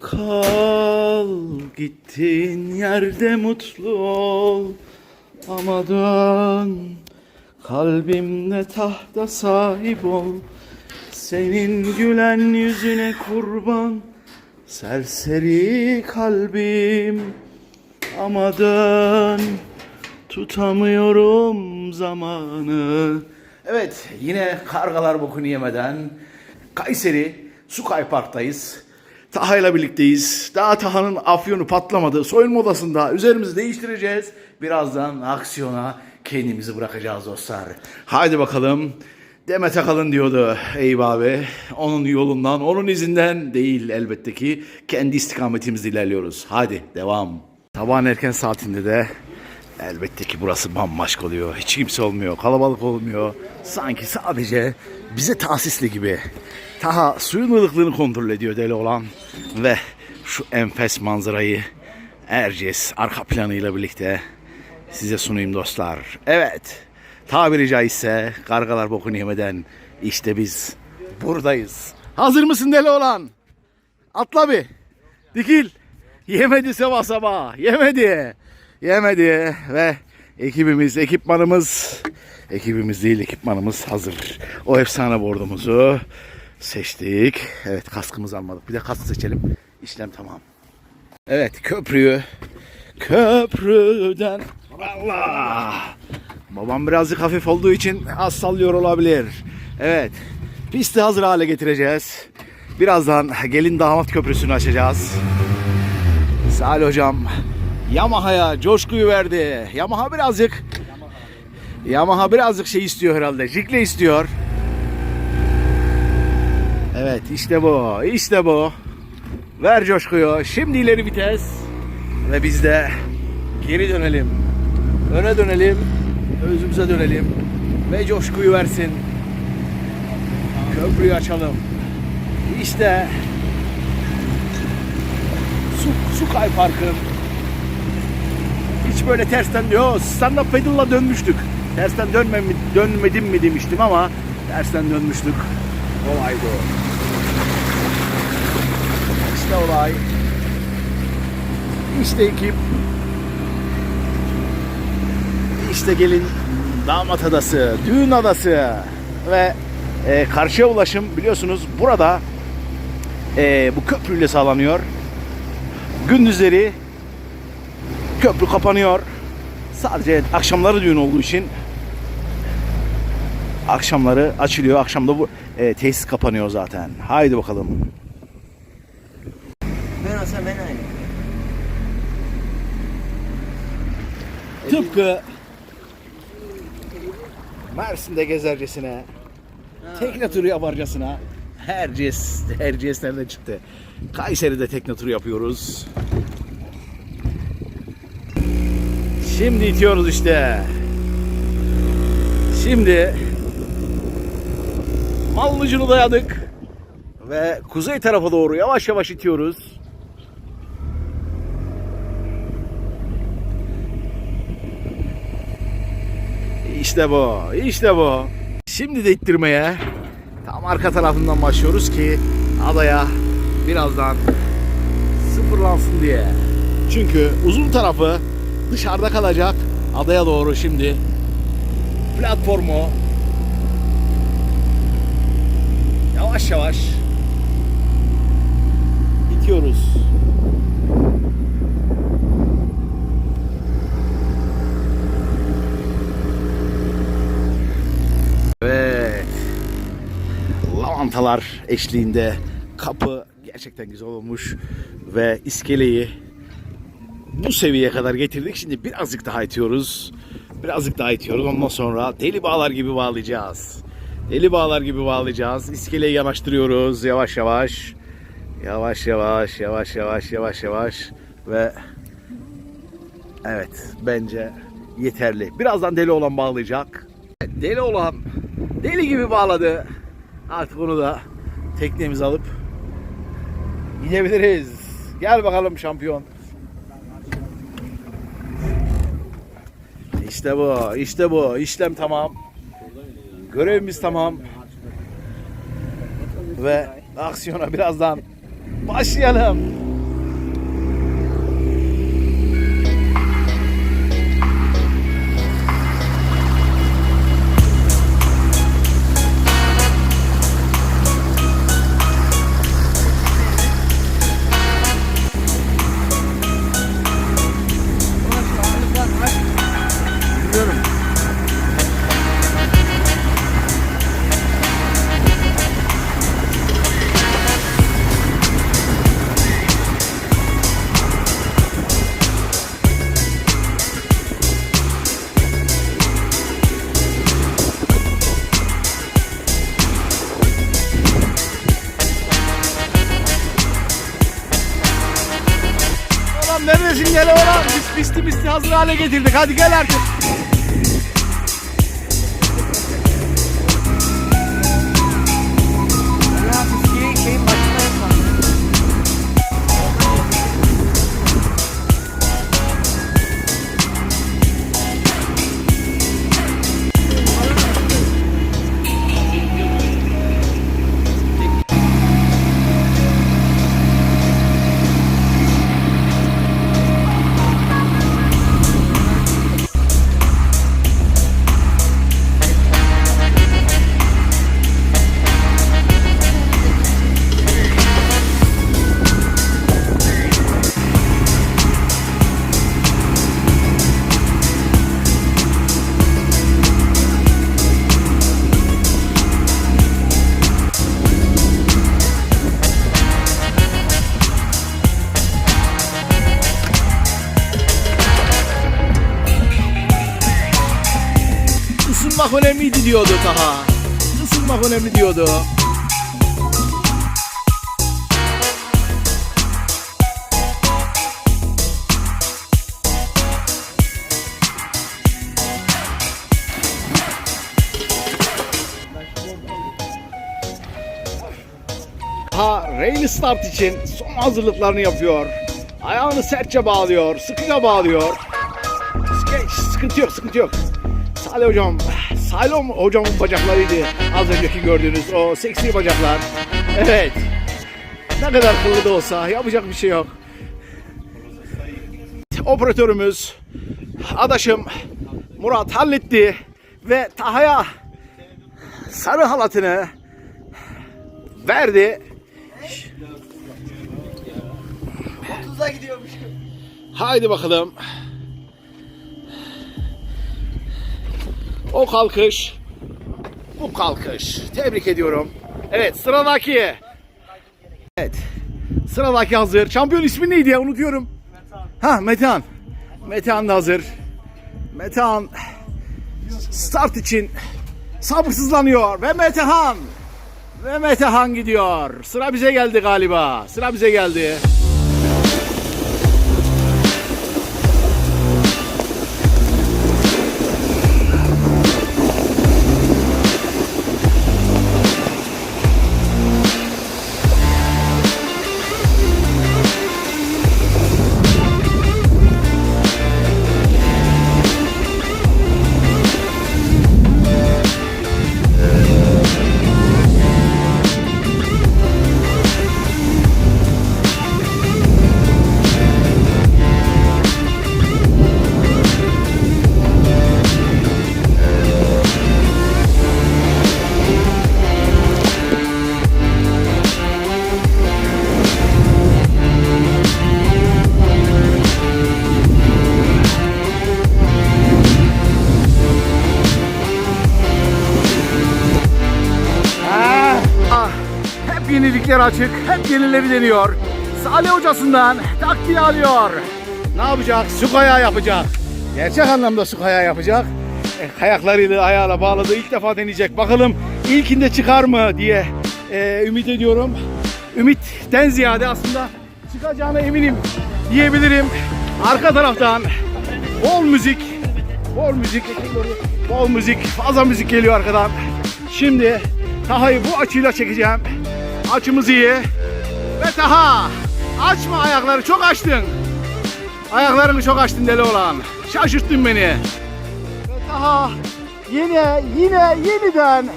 Kal gittiğin yerde mutlu ol ama dön kalbimde tahta sahip ol senin gülen yüzüne kurban serseri kalbim ama dön tutamıyorum zamanı. Evet yine kargalar bokunu yemeden Kayseri Sukay Park'tayız. Taha ile birlikteyiz. Daha Taha'nın afyonu patlamadı. Soyunma odasında üzerimizi değiştireceğiz. Birazdan aksiyona kendimizi bırakacağız dostlar. Haydi bakalım. Demet Akalın diyordu Eyüp abi. Onun yolundan, onun izinden değil elbette ki. Kendi istikametimizde ilerliyoruz. Hadi devam. Sabahın erken saatinde de elbette ki burası bambaşka oluyor. Hiç kimse olmuyor, kalabalık olmuyor. Sanki sadece bize tahsisli gibi. Taha suyun ılıklığını kontrol ediyor deli olan. Ve şu enfes manzarayı Erciyes arka planıyla birlikte size sunayım dostlar. Evet, tabiri caizse kargalar bokunu yemeden işte biz buradayız. Hazır mısın deli olan? Atla bir. Dikil. Yemedi sabah sabah. Yemedi. Yemedi ve ekibimiz, ekipmanımız, ekibimiz değil ekipmanımız hazır. O efsane bordumuzu seçtik. Evet kaskımızı almadık. Bir de kask seçelim. İşlem tamam. Evet köprüyü köprüden Allah. Babam birazcık hafif olduğu için az sallıyor olabilir. Evet. Pisti hazır hale getireceğiz. Birazdan gelin damat köprüsünü açacağız. Salih hocam Yamaha'ya coşkuyu verdi. Yamaha birazcık Yamaha birazcık şey istiyor herhalde. Jikle istiyor. Evet işte bu. işte bu. Ver coşkuyu. Şimdi ileri vites. Ve biz de geri dönelim. Öne dönelim. Özümüze dönelim. Ve coşkuyu versin. Köprüyü açalım. İşte Su, Sukay Park'ın hiç böyle tersten diyor stand up pedal'la dönmüştük. Tersten dönmem, dönmedim mi demiştim ama tersten dönmüştük. Olay bu. İşte olay. İşte ekip. İşte gelin damat adası, düğün adası ve e, karşıya ulaşım biliyorsunuz burada e, bu köprüyle sağlanıyor. Gündüzleri köprü kapanıyor. Sadece akşamları düğün olduğu için akşamları açılıyor. Akşamda bu e, tesis kapanıyor zaten. Haydi bakalım. Ben olsam ben aynı. Tıpkı Mersin'de gezercesine, tekne turu yaparcasına Erciyes, Erciyes nereden çıktı? Kayseri'de tekne turu yapıyoruz. Şimdi itiyoruz işte. Şimdi Mallıcı'nı dayadık ve kuzey tarafa doğru yavaş yavaş itiyoruz. İşte bu, işte bu. Şimdi de ittirmeye tam arka tarafından başlıyoruz ki adaya birazdan sıfırlansın diye. Çünkü uzun tarafı dışarıda kalacak. Adaya doğru şimdi platformu yavaş yavaş itiyoruz. Evet. Lavantalar eşliğinde kapı gerçekten güzel olmuş ve iskeleyi bu seviyeye kadar getirdik. Şimdi birazcık daha itiyoruz. Birazcık daha itiyoruz. Ondan sonra deli bağlar gibi bağlayacağız. Deli bağlar gibi bağlayacağız. İskeleyi yanaştırıyoruz yavaş yavaş. Yavaş yavaş, yavaş yavaş, yavaş yavaş ve evet bence yeterli. Birazdan deli olan bağlayacak. Deli olan deli gibi bağladı. Artık onu da teknemize alıp gidebiliriz. Gel bakalım şampiyon. İşte bu, işte bu. İşlem tamam. Görevimiz tamam. Ve aksiyona birazdan başlayalım. Gel oğlan. Biz pisti pisti hazır hale getirdik. Hadi gel artık. Isınmak önemliydi diyordu Taha. Isınmak önemli diyordu. Ha Rayleigh Start için son hazırlıklarını yapıyor. Ayağını sertçe bağlıyor, sıkıca bağlıyor. Geç, sıkıntı yok, sıkıntı yok. Salih hocam, Salih hocamın bacaklarıydı az önceki gördüğünüz o seksi bacaklar. Evet. Ne kadar kıllı da olsa yapacak bir şey yok. Operatörümüz, adaşım Murat halletti ve Taha'ya sarı halatını verdi. 30'a gidiyormuş. Haydi bakalım. O kalkış, bu kalkış. Tebrik ediyorum. Evet sıradaki. Evet. Sıradaki hazır. Şampiyon ismi neydi ya unutuyorum. Ha Metehan. Metehan da hazır. Metehan start için sabırsızlanıyor ve Metehan ve Metehan gidiyor. Sıra bize geldi galiba. Sıra bize geldi. Yenilikler açık, hep yenileri deniyor. Salih hocasından taktiği alıyor. Ne yapacak? Su kayağı yapacak. Gerçek anlamda su kayağı yapacak. E, kayaklarıyla ayağına bağladığı ilk defa deneyecek. Bakalım ilkinde çıkar mı diye e, ümit ediyorum. Ümitten ziyade aslında çıkacağına eminim diyebilirim. Arka taraftan bol müzik, bol müzik, bol müzik, fazla müzik geliyor arkadan. Şimdi Taha'yı bu açıyla çekeceğim. Açımız iyi. Ve Taha açma ayakları çok açtın. Ayaklarını çok açtın deli olan. Şaşırttın beni. Ve Taha yine yine yeniden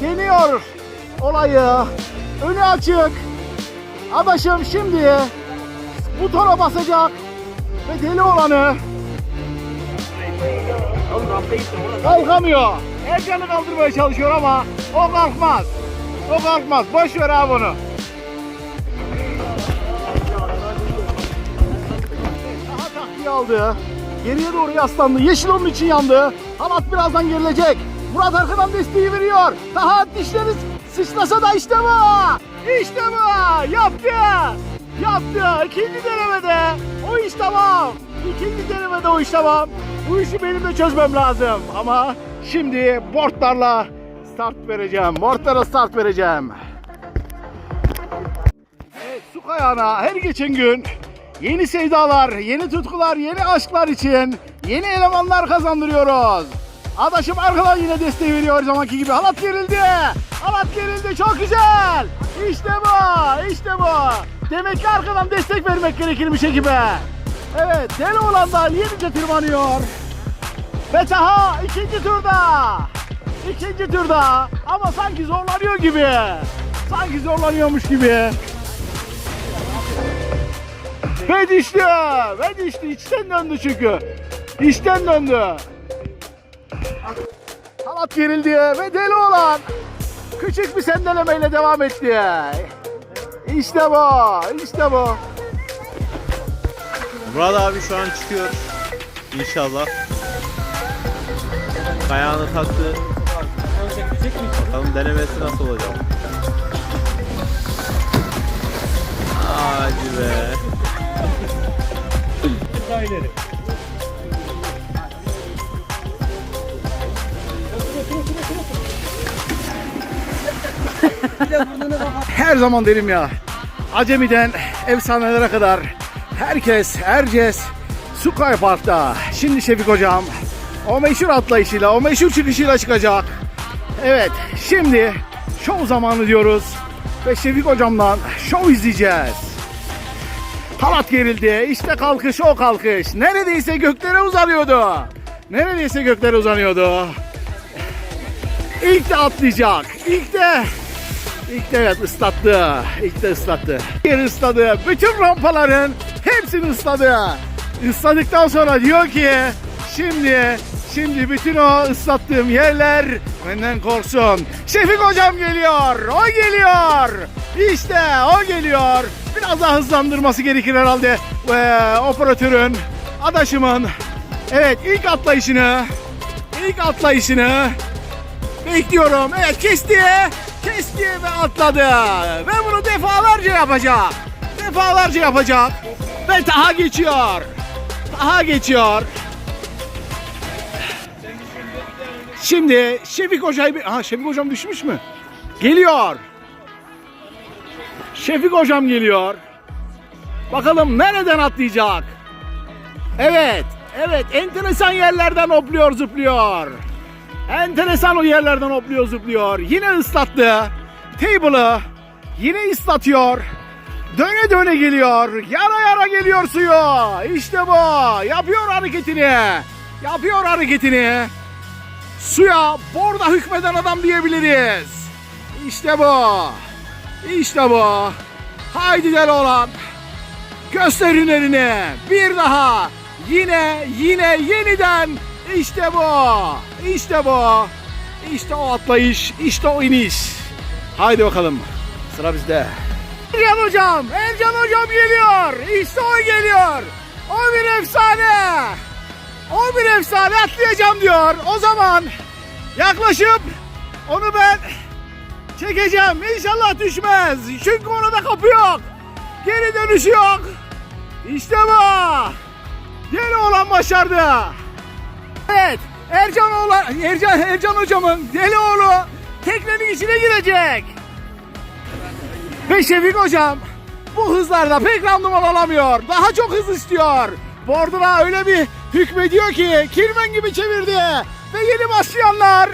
deniyor olayı. Önü açık. Adaşım şimdi butona basacak ve deli olanı kalkamıyor. Ercan'ı kaldırmaya çalışıyor ama o kalkmaz. O kalkmaz. Boş ver abi onu. Daha taktiği aldı. Geriye doğru yaslandı. Yeşil onun için yandı. Halat birazdan gerilecek. Murat arkadan desteği veriyor. Daha dişleri sıçrasa da işte bu. İşte bu. Yaptı. Yaptı. İkinci denemede. O iş tamam. İkinci denemede o iş tamam. Bu işi benim de çözmem lazım. Ama şimdi boardlarla start vereceğim. Boardlara start vereceğim. Evet su kayağına her geçen gün Yeni sevdalar, yeni tutkular, yeni aşklar için yeni elemanlar kazandırıyoruz. Adaşım arkadan yine desteği veriyor zamanki gibi. Halat gerildi. Halat gerildi. Çok güzel. İşte bu. işte bu. Demek ki arkadan destek vermek gerekirmiş ekibe. Evet. Deli olan da yenice tırmanıyor. Ve Taha ikinci turda. İkinci turda. Ama sanki zorlanıyor gibi. Sanki zorlanıyormuş gibi. Ve düştü. Ve düştü. İçten döndü çünkü. İçten döndü. Halat gerildi ve deli olan küçük bir sendelemeyle devam etti. İşte bu. işte bu. Murat abi şu an çıkıyor. İnşallah. Kayağını taktı. Bakalım denemesi nasıl olacak. Hadi be. Her zaman derim ya. Acemiden efsanelere kadar herkes, herkes Sukay Park'ta. Şimdi Şefik Hocam o meşhur atlayışıyla, o meşhur çıkışıyla çıkacak. Evet, şimdi şov zamanı diyoruz. Ve Şefik Hocam'dan şov izleyeceğiz. Halat gerildi. İşte kalkış o kalkış. Neredeyse göklere uzanıyordu. Neredeyse göklere uzanıyordu. İlk de atlayacak. İlk de İlk de evet ıslattı. İlk de ıslattı. Yer ısladı. Bütün rampaların hepsini ısladı. Isladıktan sonra diyor ki şimdi şimdi bütün o ıslattığım yerler benden korksun. Şefik hocam geliyor. O geliyor. İşte o geliyor. Biraz daha hızlandırması gerekir herhalde. Ve operatörün, adaşımın evet ilk atlayışını ilk atlayışını Bekliyorum. Evet kesti. Kesti ve atladı. Ve bunu defalarca yapacak. Defalarca yapacak. Ve daha geçiyor. Daha geçiyor. Şimdi Şefik Hoca'yı... bir- Ha Şefik Hocam düşmüş mü? Geliyor. Şefik Hocam geliyor. Bakalım nereden atlayacak? Evet. Evet. Enteresan yerlerden hopluyor zıplıyor. Enteresan o yerlerden hopluyor zıplıyor. Yine ıslattı. Table'ı yine ıslatıyor. Döne döne geliyor. Yara yara geliyor suyu. İşte bu. Yapıyor hareketini. Yapıyor hareketini. Suya borda hükmeden adam diyebiliriz. İşte bu. İşte bu. Haydi deli olan. Göster hünerini. Bir daha. Yine yine yeniden. İşte bu. İşte bu. İşte o atlayış. işte o iniş. Haydi bakalım. Sıra bizde. Ercan hocam. Ercan hocam geliyor. İşte o geliyor. O bir efsane. O bir efsane atlayacağım diyor. O zaman yaklaşıp onu ben çekeceğim. İnşallah düşmez. Çünkü orada kapı yok. Geri dönüşü yok. İşte bu. Yeni olan başardı. Evet. Ercan oğlan, Ercan, Ercan hocamın deli oğlu teknenin içine girecek. Ve Şefik hocam bu hızlarda pek randıman alamıyor. Daha çok hız istiyor. Bordura öyle bir hükmediyor ki kirmen gibi çevirdi. Ve yeni başlayanlar,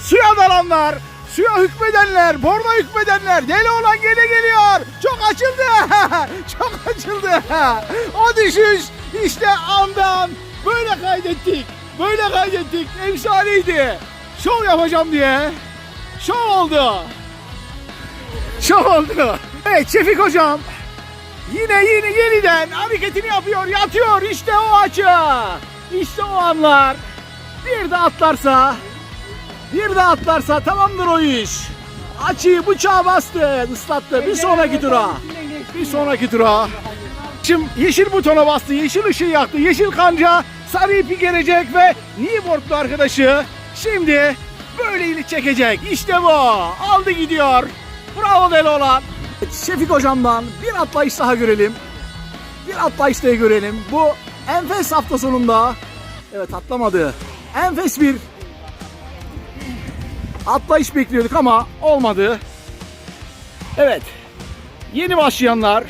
suya dalanlar, suya hükmedenler, borda hükmedenler, deli olan gene geliyor. Çok açıldı. çok açıldı. O düşüş işte andan böyle kaydettik. Böyle kaydettik. Efsaneydi. Şov yapacağım diye. Şov oldu. Şov oldu. Evet Şefik hocam. Yine yine yeniden hareketini yapıyor. Yatıyor. İşte o açı. İşte o anlar. Bir de atlarsa bir de atlarsa tamamdır o iş. Açıyı bıçağa bastı, ıslattı. Bir sonraki tura. Bir sonraki tura. Şimdi yeşil butona bastı, yeşil ışığı yaktı, yeşil kanca sarı ipi gelecek ve Newport'lu arkadaşı şimdi böyle ilik çekecek. İşte bu. Aldı gidiyor. Bravo deli olan. Şefik hocamdan bir atlayış daha görelim. Bir atlayış daha görelim. Bu enfes hafta sonunda evet atlamadı. Enfes bir atlayış bekliyorduk ama olmadı. Evet. Yeni başlayanlar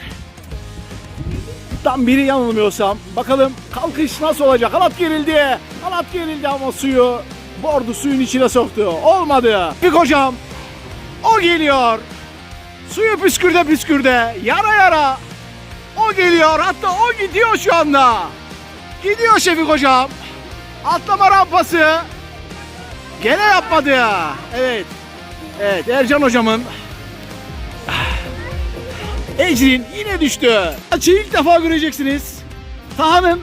Halattan biri yanılmıyorsam. Bakalım kalkış nasıl olacak? Halat gerildi. Halat gerildi ama suyu bordu suyun içine soktu. Olmadı. Bir hocam o geliyor. Suyu püskürde püskürde. Yara yara. O geliyor. Hatta o gidiyor şu anda. Gidiyor Şefik hocam. Atlama rampası. Gene yapmadı. Evet. Evet Ercan hocamın Ecrin yine düştü. Açıyı ilk defa göreceksiniz. Taha'nın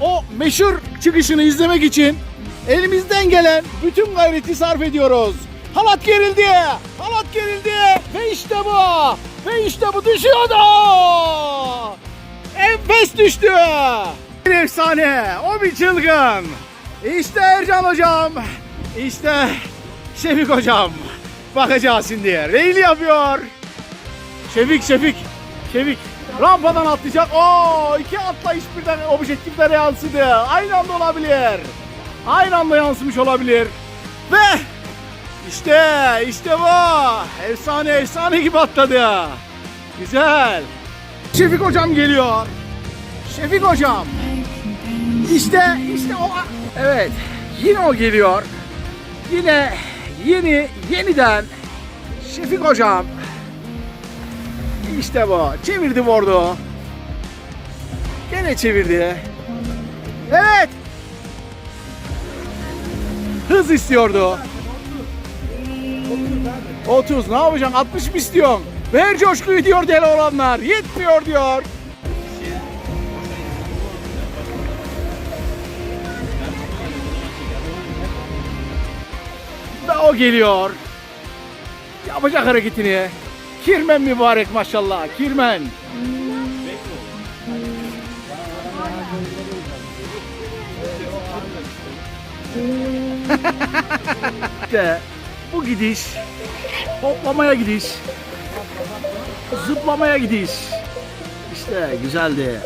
o meşhur çıkışını izlemek için elimizden gelen bütün gayreti sarf ediyoruz. Halat gerildi. Halat gerildi. Ve işte bu. Ve işte bu düşüyordu. Enfes düştü. Bir efsane. O bir çılgın. İşte Ercan hocam. İşte Şefik hocam. Bakacağız şimdi. Reyli yapıyor. Şefik Şefik Şefik rampadan atlayacak. Oo iki atlayış birden objektiflere yansıdı. Aynı anda olabilir. Aynı anda yansımış olabilir. Ve işte işte bu. Efsane efsane gibi atladı. Güzel. Şefik hocam geliyor. Şefik hocam. İşte işte o. Evet. Yine o geliyor. Yine yeni yeniden Şefik hocam işte bu. Çevirdi bordo. Gene çevirdi. Evet. Hız istiyordu. 30 ne yapacaksın? 60 mı istiyorsun? Ver coşkuyu diyor deli olanlar. Yetmiyor diyor. Ve o geliyor. Yapacak hareketini. Kirmen mübarek maşallah. Kirmen. İşte bu gidiş, hoplamaya gidiş, zıplamaya gidiş. İşte güzeldi.